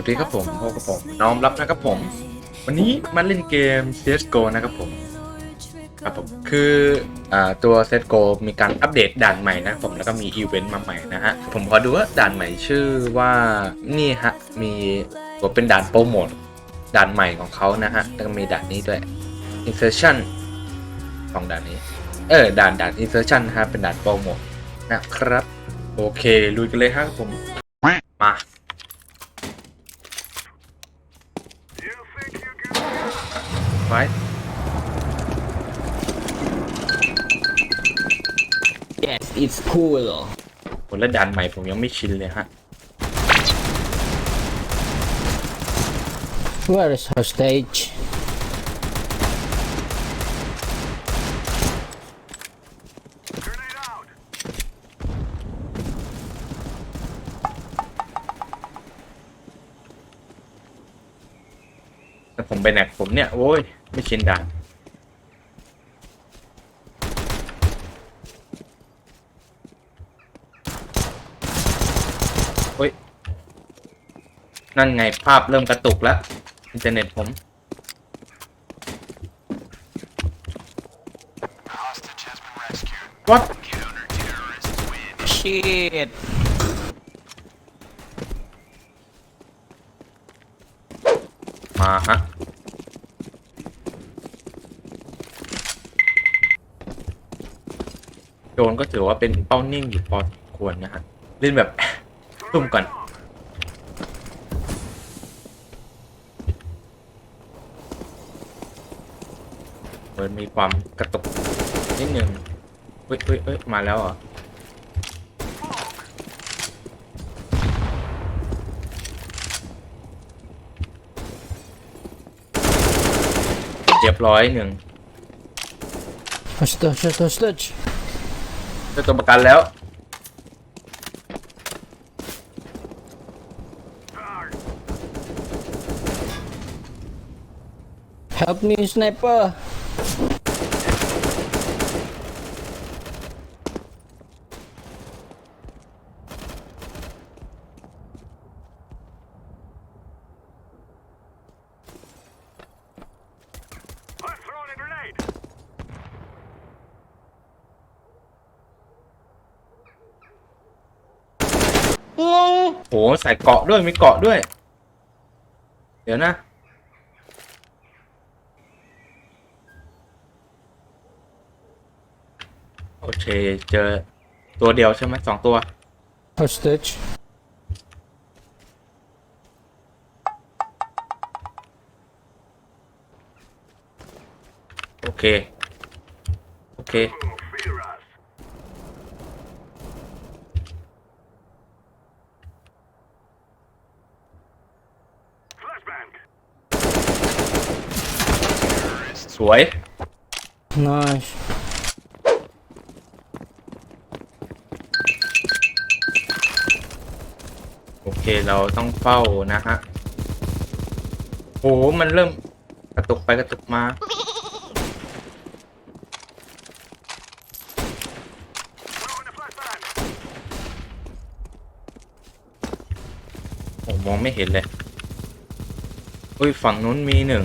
วัสดีครับผมพบกับผมน้อมรับนะครับผม วันนี้มาเล่นเกม CSGO นะครับผมครับผมคืออ่าตัว CSGO มีการอัปเดตด่านใหม่นะผมแล้วก็มีอีเวนต์มาใหม่นะฮะผมขอดูว่าด่านใหม่ชื่อว่านี่ฮะมีตัวเป็นด่านโปรโมทด่านใหม่ของเขานะฮะแล้วก็มีด่านนี้ด้วย insertion สองด่านนี้ เออด่านด่าน insertion นะฮะเป็นด่านโปรโมทนะครับ โอเคลุยกันเลยครับผมมา ไว้ Yes, it's cool. ผลและด่านใหม่ผมยังไม่ชินเลยฮะ Where is hostage? แต่ผมไปแหนกผมเนี่ยโอ้ย ไม่ชินด่านโอ้ย นั่นไงภาพเริ่มกระตุกแล้ว อินเทอร์เน็ตผม What Shit. มาฮะ นก็ถือว่าเป็นเป้านิ่งอยู่พอสมควรนะฮะเล่นแบบซุ่มก่อน เหมือนมีความกระตุกนิดนึงเฮ้ยเฮ้ยเฮ้ยมาแล้วเหรอเรียบร้อยหนึ่ง Hostage, hostage, hostage. ได้ตัวประกันแล้ว Help me, sniper. โหใส่เกาะด้วยมีเกาะด้วย เดี๋ยวนะโอเคเจอตัวเดียวใช่ไหมสองตัว Hostage. โอเค โอเค สวย Nice. โอเคเราต้องเฝ้านะฮะโหมันเริ่มกระตุกไปกระตุกมา Throwing a flashbang. ผมมองไม่เห็นเลยอุ้ยฝั่งนู้นมีหนึ่ง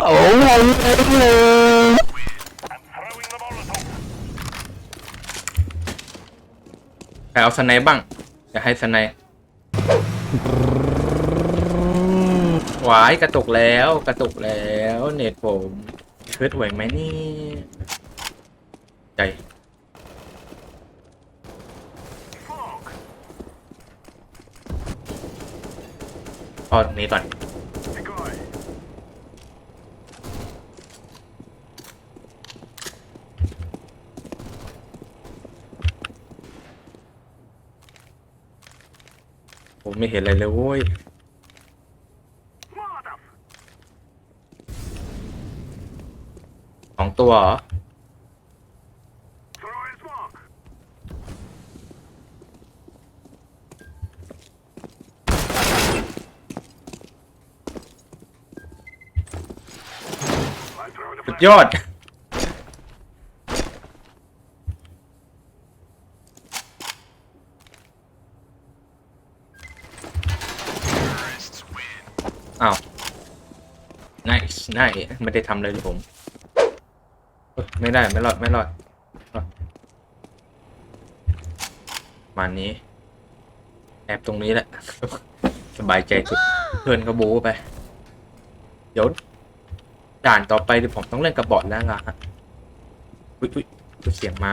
โอ้โหใครเอาสไนบ้างจะให้สไนหวายกระตกแล้วกระตกแล้วเน็ตผมเชิดไหวไหมนี่ใจพอตรงนี้ก่อน ผมไม่เห็นอะไรเลยโว้ยสองตัวยอด อ้าว nice nice ไม่ได้ทำเลยเลยผม ไม่ได้ไม่รอดไม่รอดมานี้ แอบตรงนี้แหละ สบายใจสุดเพื่อนก็บูไป เดี๋ยว ด่านต่อไปเดี๋ยวผมต้องเล่นกระบอกแล้วล่ะฮะอุ้ยอุ้ยเสียงมา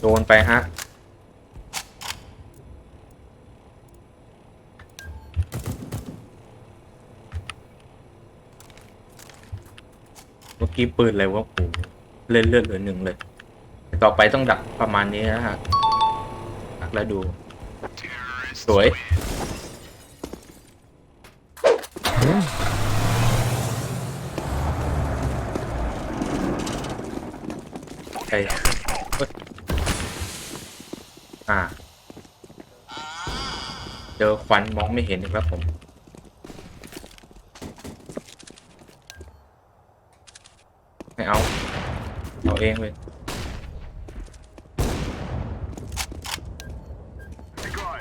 โดนไปฮะ เมื่อ กี้ปืนอะไรวะโอ้เล่นเลือดเหลือหนึ่งเลย ต่อไปต้องดักประมาณนี้นะฮะดักแล้วดู สวยไปเฮ้ยอ่า เจอควันมองไม่เห็นอีกแล้วผมเอา เอาเองเลย Decoy.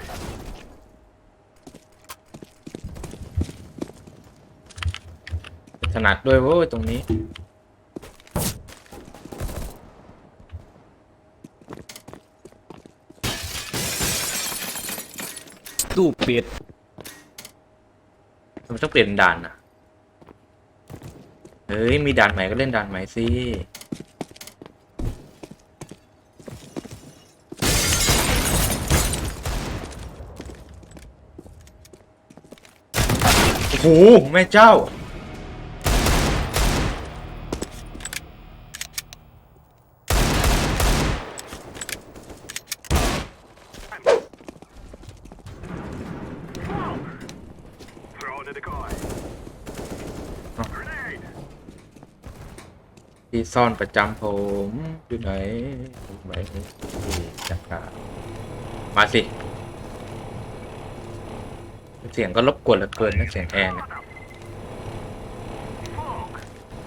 ถนัดด้วยเว้ยตรงนี้ตู้ปิดทำไมต้องเปลี่ยนด่านอะ เฮ้ย มีด่านใหม่ก็เล่นด่านใหม่สิ โอ้โหแม่เจ้า ที่ซ่อนประจำผมอยู่ไหนไหนนี่จักรมาสิ เสียงก็รบกวนเหลือเกินนะเสียงแอร์เนี่ย Fog.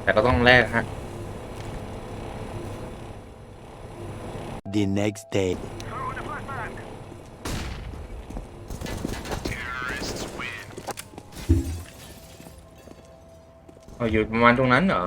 แต่ก็ต้องแลกฮะ The next day. Throwing a flashbang. เอาอยู่ประมาณตรงนั้นเหรอ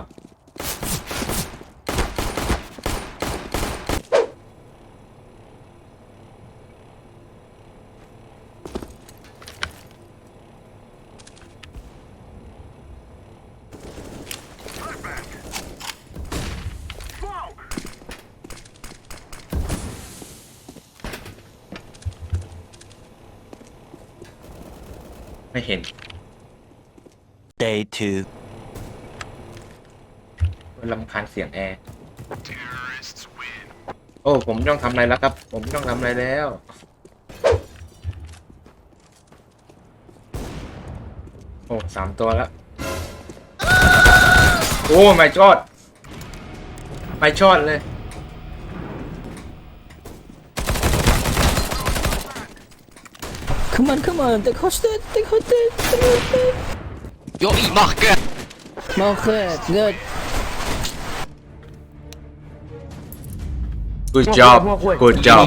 ไม่เห็น Day 2. ลำคาญเสียงแอร์ โอ้ ผมไม่ต้องทำอะไรแล้วครับ ผมไม่ต้องทำอะไรแล้ว โอ้สามตัวแล้ว โอ้ไม่ชอด ไม่ชอดเลย Come on come on take hostage take hostage take hostage Jo, i marken! Market good good job good job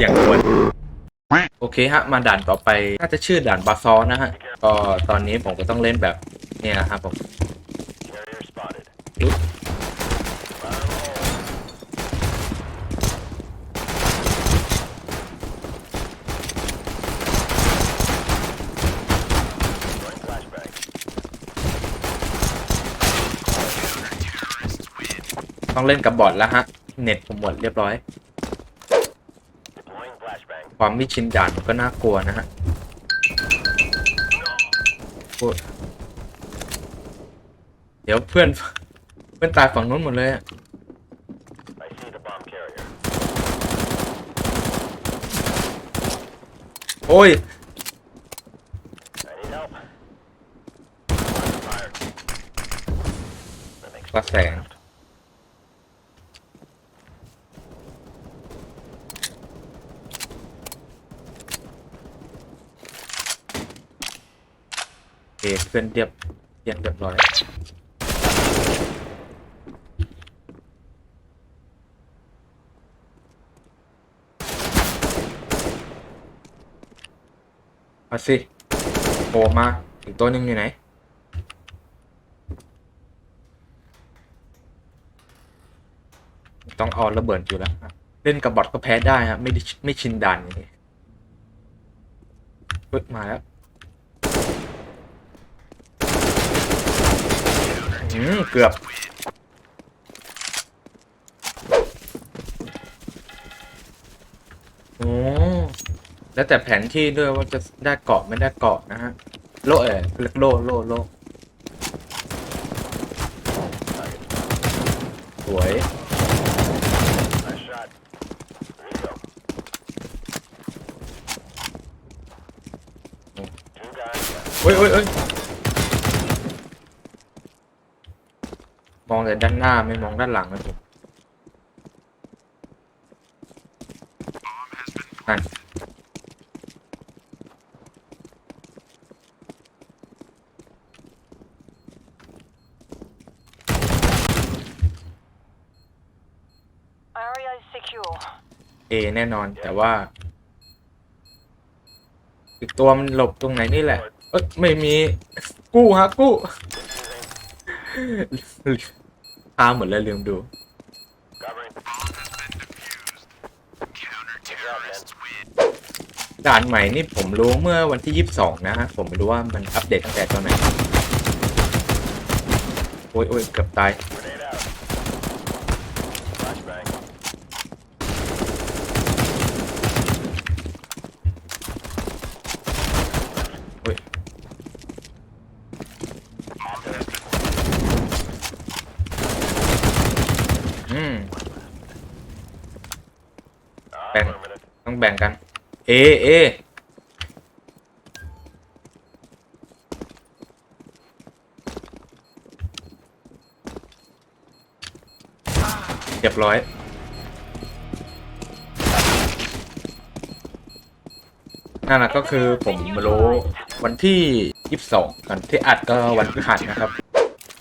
อย่างควรโอเคฮะ มาด่านต่อไป น่าจะชื่อด่านบาซอนะฮะ ก็ตอนนี้ผมก็ต้องเล่นแบบ เนี่ยครับผม อุ๊ย ต้องเล่นกับบอทแล้วฮะ เน็ตผมหมดเรียบร้อย ความไม่ชินด่านก็น่ากลัวนะฮะเดี๋ยวเพื่อน เพื่อนตายฝั่งนู้นหมดเลยอะโอ้ยกระแสง เคเพื่อนเรียบเรียบเรียบร้อยเอาสิโผล่มา อีกตัวหนึ่งอยู่ไหนต้องเอาระเบิดอยู่แล้ว เล่นกับบอทก็แพ้ได้ฮะไม่ไม่ชินด่านอย่างนี้ปึ๊บมาแล้ว อืมเกือบ โอ้ แล้วแต่แผนที่ด้วยว่าจะได้เกาะไม่ได้เกาะนะฮะ โลเออเรียกโลโลโลสวย เฮ้ยเฮ้ยเฮ้ยมอง แต่ด้านหน้าไม่มองด้านหลังนะผมนั่น Area is secure. เอแน่นอนแต่ว่า อีกตัวมันหลบตรงไหนนี่แหละ เอ้ยไม่มีกู้ฮะกู้ ตามหมดเลยลืมดู ด่านใหม่นี่ผมรู้เมื่อวันที่ 22 นะฮะ ผมไม่รู้ว่ามันอัปเดตตั้งแต่ตอนไหน โอ้ยโอ้ยเกือบตาย โอ้ย อืม แบ่ง ต้องแบ่งกัน เอ เอ เรียบร้อย นั่นแหละก็คือผมรู้วันที่ 22กันที่อัดก็วันพฤหัสนะครับ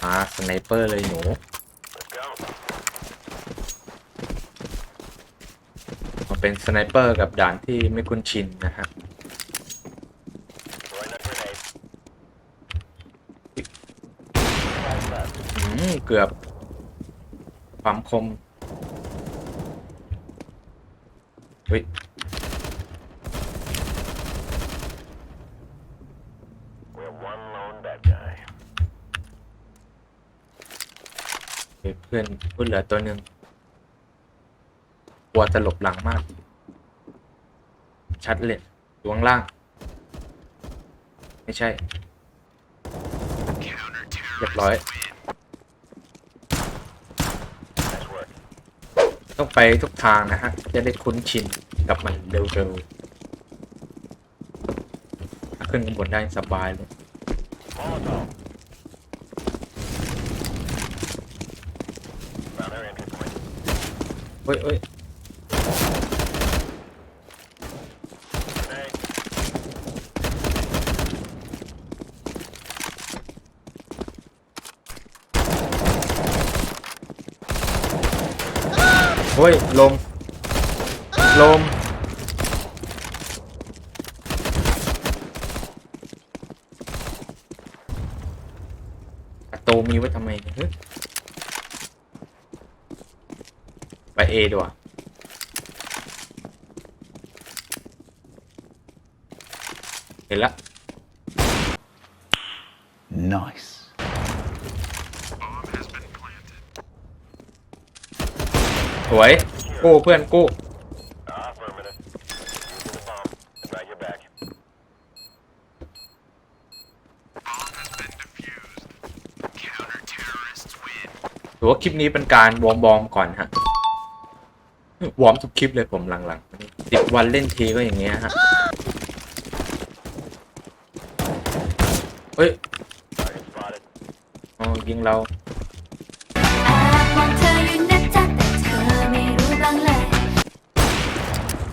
อ่า สไนเปอร์เลยหนู มา เป็นสไนเปอร์กับด่านที่ไม่คุ้นชินนะครับเกือบ ความคมเฮ้ยเพื่อนพื่อนเหลือตัวหนึ่ง กลัวจะหลบหลังมาก ชัดเลยอยู่ข้างล่าง ไม่ใช่เรียบร้อย ต้องไปทุกทางนะฮะ จะได้คุ้นชินกับมันเร็วๆขึ้นข้างบนได้สบายเลยเฮ้ยเฮ้ย เฮ้ยลม ลม โตมีไว้ทำไมไปเอดีกว่าเห็นละ nice วยกู้เพื่อนกู้ถือว่าคลิปนี้เป็นการวอร์มบอร์มก่อนฮะวอร์มทุกคลิปเลยผมหลังๆสิบวันเล่นทีก็อย่างเงี้ยฮะเฮ้ยอ๋อยิงเรา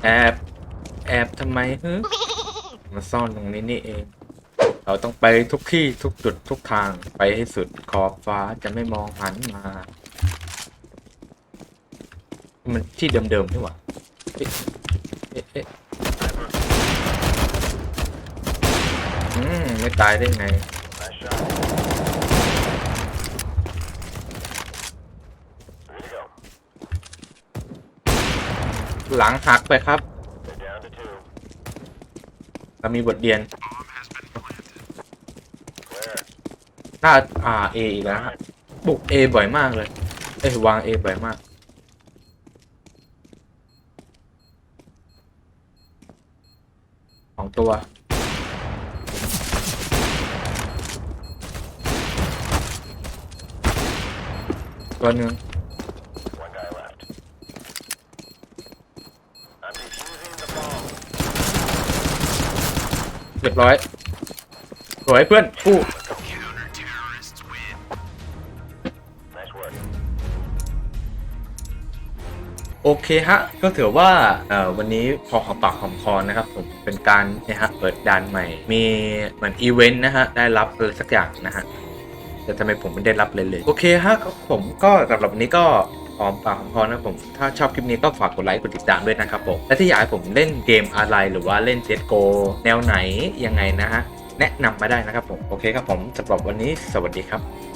แอบ แอบทำไมฮึมาซ่อนตรงนี้นี่เอง เราต้องไปทุกที่ทุกจุดทุกทางไปให้สุดขอบฟ้าจะไม่มองหันมา มันที่เดิมๆนี่หว่าเอ๊ะเอ๊ะเอ๊ะอืมไม่ตายได้ไง หลังหักไปครับเรามีบทเรียนหน้าอ่าเออีกแล้วฮะบุกเอบ่อยมากเลย เอ้ยวางเอบ่อยมากสองตัวตัวหนึ่ง ยบร้อยสวยเพื่อนกู้โอเคฮะ ก็ถือว่าเอ่อวันนี้พอหอมปากหอมคอนะครับผมเป็นการนี่ยฮะเปิดด่านใหม่ มีเหมือนอีเวนต์นะฮะ ได้รับอะไรสักอย่างนะฮะแต่ทำไมผมไม่ได้รับเลยเลย โอเคฮะก็ผมก็สำหรับวันนี้ก็ หอมปากหอมคอนะผม ถ้าชอบคลิปนี้ก็ฝากกดไลค์กดติดตามด้วยนะครับผม และที่อยากให้ผมเล่นเกมอะไรหรือว่าเล่นเซตโกแนวไหนยังไงนะฮะแนะนำมาได้นะครับผม โอเคครับผมสำหรับวันนี้สวัสดีครับ